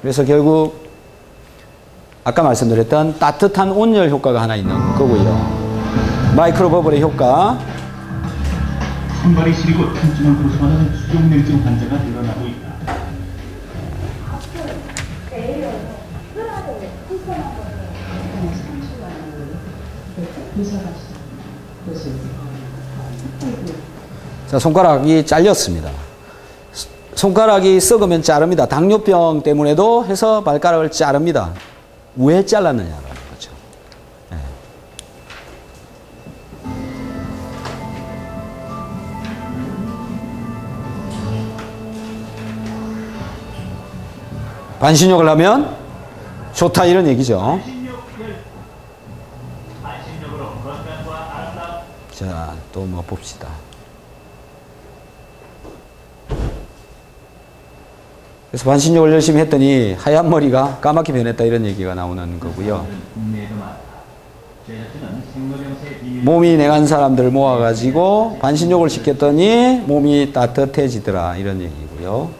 그래서 결국 아까 말씀드렸던 따뜻한 온열 효과가 하나 있는 거고요. 마이크로 버블의 효과. 손발이 시리고 튼튼한 고소하는 수족냉증 환자가 늘어나고 있다. 자, 손가락이 잘렸습니다. 손가락이 썩으면 자릅니다. 당뇨병 때문에도 해서 발가락을 자릅니다. 왜 잘랐느냐라는 거죠. 네. 반신욕을 하면 좋다 이런 얘기죠. 자, 또 뭐 봅시다. 그래서 반신욕을 열심히 했더니 하얀 머리가 까맣게 변했다 이런 얘기가 나오는 거고요. 몸이 냉한 사람들을 모아가지고 반신욕을 시켰더니 몸이 따뜻해지더라 이런 얘기고요.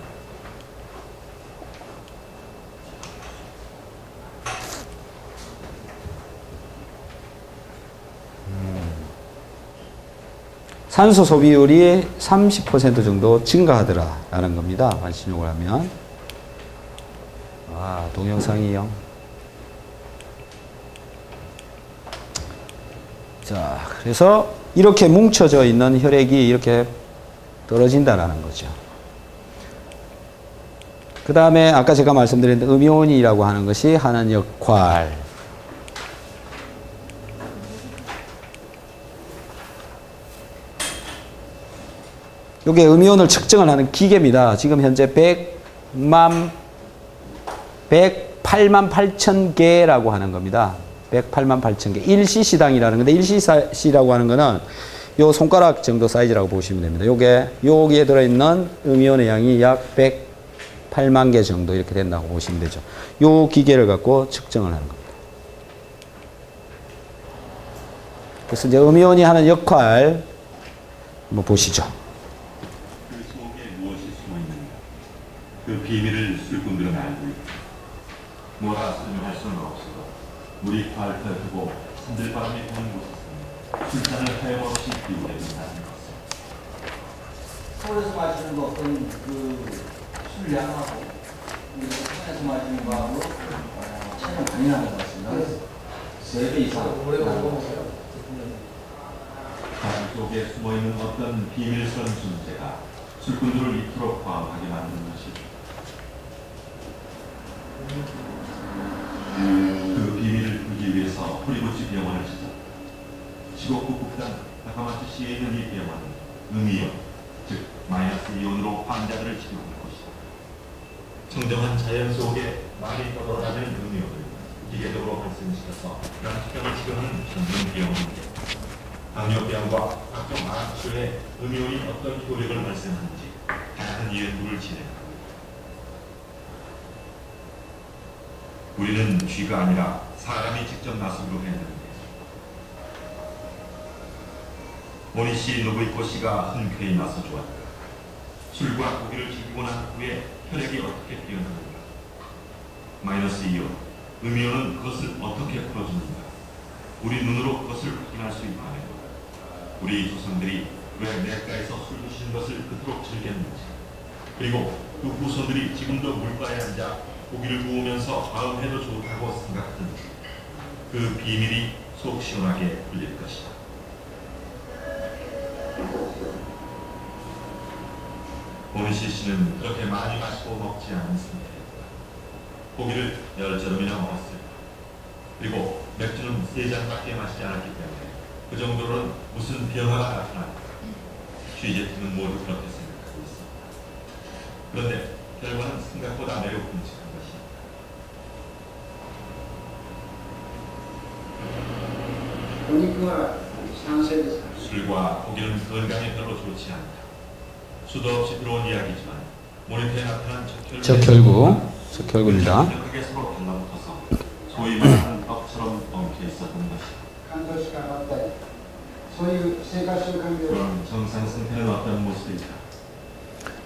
산소 소비율이 30% 정도 증가하더라라는 겁니다. 반신욕을 하면. 아, 동영상이요. 자, 그래서 이렇게 뭉쳐져 있는 혈액이 이렇게 떨어진다라는 거죠. 그 다음에 아까 제가 말씀드린 음이온이라고 하는 것이 하는 역할. 이게 음이온을 측정을 하는 기계입니다. 지금 현재 100만 108만 8천 개라고 하는 겁니다. 108만 8천 개. 1cc당이라는 건데 1cc라고 하는 거는 요 손가락 정도 사이즈라고 보시면 됩니다. 요게 여기에 들어 있는 음이온의 양이 약 108만 개 정도 이렇게 된다고 보시면 되죠. 요 기계를 갖고 측정을 하는 겁니다. 그래서 이제 음이온이 하는 역할 한번 보시죠. 비밀을 술꾼들은 알고 있다. 뭐라 설명할 수는 없어도 물이 콸콸하고 산들바람이 부는 곳에서는 술잔을 하염없이 비우려 한다는 것을. 서울에서 마시는 거 어떤 그술 양하고 우리 산에서 마시는 거하고 어, 차이가 많이 나는 것 같습니다. 세배 이상. 오래 먹어보세요. 가슴 속에 숨어 있는 어떤 비밀스러운 존재가 술꾼들을 이토록 과하게 만든 것이다. 그 비밀을 풀기 위해서 프리고치 병원을 찾았다. 시곡구 북단 다카마츠 시에 있는 이 병원은 음이온, 즉 마이너스 이온으로 환자들을 치료하는 곳이다. 청정한 자연 속에 많이 떠돌아다니는 음이온을 기계적으로 발생시켜서 양식병을 치료하는 전문 병원인데 당뇨병과 각종 암치료에 음이온이 어떤 효력을 발생하는지 다양한 연구를 진행합니다. 우리는 쥐가 아니라 사람이 직접 나서기로 했는데 모니씨 노부이코 씨가 흔쾌히 나서 좋았다. 술과 고기를 즐기고 난 후에 혈액이 어떻게 뛰어나는가? 마이너스 이온, 음이온은 그것을 어떻게 풀어주는가? 우리 눈으로 그것을 확인할 수 있다면 우리 조상들이 왜 냇가에서 술 드시는 것을 그토록 즐겼는지 그리고 그 후손들이 지금도 물가에 앉아 고기를 구우면서 마음해도 좋다고 생각하는지 그 비밀이 속 시원하게 풀릴 것이다. 오니시 씨는 그렇게 많이 마시고 먹지 않습니다. 고기를 열처럼이나 먹었어요. 그리고 맥주는 세 잔밖에 마시지 않았기 때문에 그 정도로는 무슨 변화가 나타날까? 취재팀은 모두 그렇게 생각하고 있습니다. 그런데 결과는 생각보다 매우 끔찍한 것입니다. 술과 고기는 건강에 별로 좋지 않다. 수도 없이 들어온 이야기지만 모니터에 나타난 저 결구, 적혈구입니다. 크게 서로 달라붙어서 소위 말하는 떡처럼 엉켜 있었던 것이다. 그런 정상 상태는 어떤 모습일까?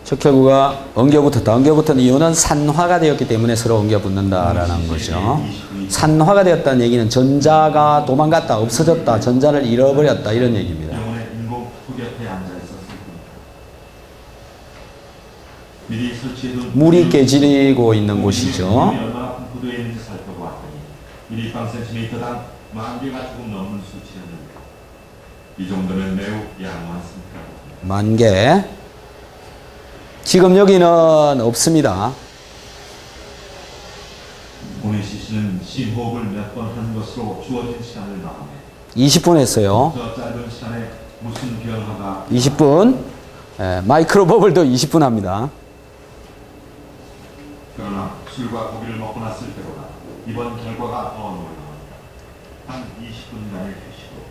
적혈구가 엉겨붙었다. 엉겨붙은 이유는 산화가 되었기 때문에 서로 엉겨붙는다라는 거죠. 산화가 되었다는 얘기는 전자가 도망갔다, 없어졌다, 전자를 잃어버렸다 이런 얘기입니다. 물이 깨지고 있는 곳이죠. 만 개 지금 여기는 없습니다. 오네시 씨는 심호흡을 몇 번 한 것으로 주어진 시간을 나오네. 20분 했어요. 저 짧은 시간에 무슨 변화가 20분. 예, 마이크로 버블도 20분 합니다. 그러나 술과 고기를 먹고 났을 때보다 이번 결과가 더 놀라워. 한 20분간의 휴식으로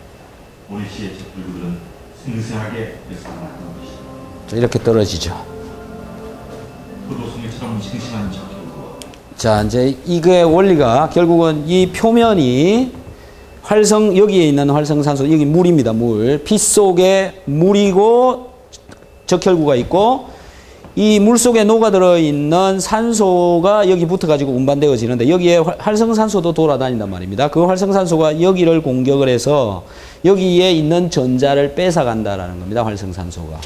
오네 씨의 척불들은 생생하게 되살아났던 것이다. 자, 이렇게 떨어지죠. 자, 이제 이게 원리가 결국은 이 표면이 활성, 여기에 있는 활성산소, 여기 물입니다, 물. 피 속에 물이고 적혈구가 있고 이 물 속에 녹아들어 있는 산소가 여기 붙어 가지고 운반되어지는데 여기에 활- 활성산소도 돌아다닌단 말입니다. 그 활성산소가 여기를 공격을 해서 여기에 있는 전자를 뺏어 간다라는 겁니다. 활성산소가.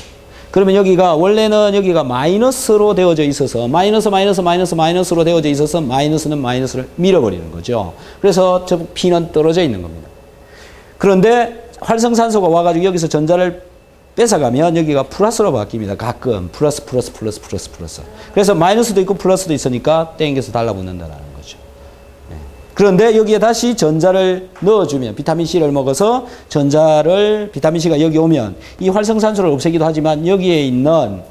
그러면 여기가 원래는 여기가 마이너스로 되어져 있어서 마이너스 마이너스 마이너스 마이너스로 되어져 있어서 마이너스는 마이너스를 밀어버리는 거죠. 그래서 저 P는 떨어져 있는 겁니다. 그런데 활성산소가 와가지고 여기서 전자를 뺏어가면 여기가 플러스로 바뀝니다. 가끔 플러스 플러스 플러스 플러스 플러스. 그래서 마이너스도 있고 플러스도 있으니까 땡겨서. 네. 그런데 여기에 다시 전자를 넣어주면 비타민 C를 먹어서 전자를 비타민 C가 여기 오면 이 활성산소를 없애기도 하지만 여기에 있는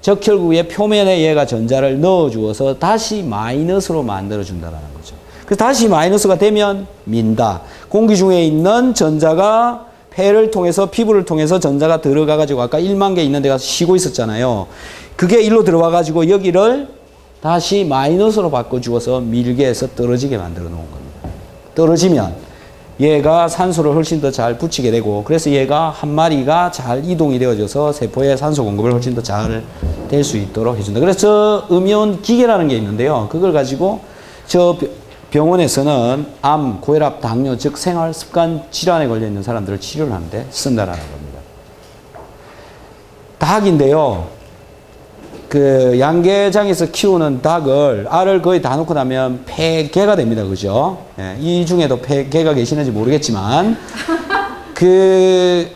적혈구의 표면에 얘가 전자를 넣어주어서 다시 마이너스로 만들어준다는 거죠. 그래서 다시 마이너스가 되면 민다. 공기 중에 있는 전자가 폐를 통해서 피부를 통해서 전자가 들어가 가지고 아까 1만 개 있는 데가 쉬고 있었잖아요. 그게 일로 들어와 가지고 여기를 다시 마이너스로 바꿔 주어서 밀게 해서 떨어지게 만들어 놓은 겁니다. 떨어지면 얘가 산소를 훨씬 더 잘 붙이게 되고 그래서 얘가 한 마리가 잘 이동이 되어져서 세포에 산소 공급을 훨씬 더 잘 될 수 있도록 해준다. 그래서 저 음이온 기계라는 게 있는데요. 그걸 가지고 저 병원에서는 암, 고혈압, 당뇨, 즉 생활 습관 질환에 걸려 있는 사람들을 치료를 하는데 쓴다라는 겁니다. 닭인데요. 그 양계장에서 키우는 닭을 알을 거의 다 놓고 나면 폐개가 됩니다. 그죠? 예, 이 중에도 폐개가 계시는지 모르겠지만 그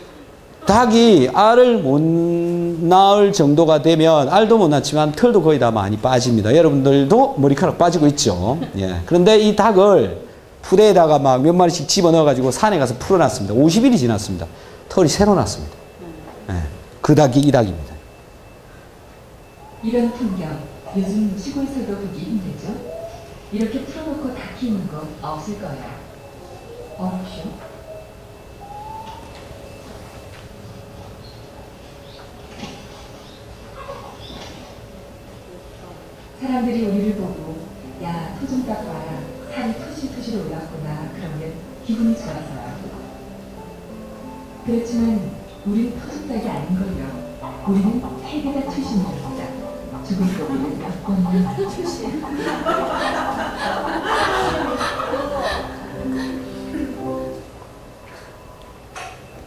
닭이 알을 못 낳을 정도가 되면 알도 못 낳지만 털도 거의 다 많이 빠집니다. 여러분들도 머리카락 빠지고 있죠. 예. 그런데 이 닭을 푸대에다가 막 몇 마리씩 집어넣어 가지고 산에 가서 풀어놨습니다. 50일이 지났습니다. 털이 새로 났습니다. 예. 그 닭이 이 닭입니다. 이런 풍경 요즘 시골에서도 보기 힘들죠? 이렇게 풀어놓고 다 키우는 거 없을 거예요. 어렵쇼? 사람들이 우리를 보고 야, 토 좀 닦고 와라. 살이 토실토실 올랐구나. 그러면 기분이 좋아서요. 그렇지만 우린 토종닭이 아닌걸요. 우리는 세계가 출신입니 몇 번이나 출신.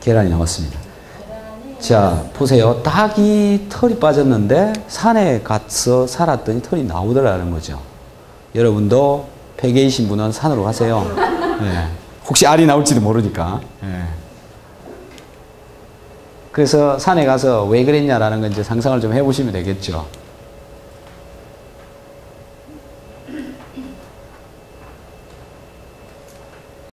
계란이 나왔습니다. 자, 보세요. 닭이 털이 빠졌는데 산에 가서 살았더니 털이 나오더라는 거죠. 여러분도 폐계이신 분은 산으로 가세요. 예. 혹시 알이 나올지도 모르니까. 예. 그래서 산에 가서 왜 그랬냐라는 건 이제 상상을 좀 해보시면 되겠죠.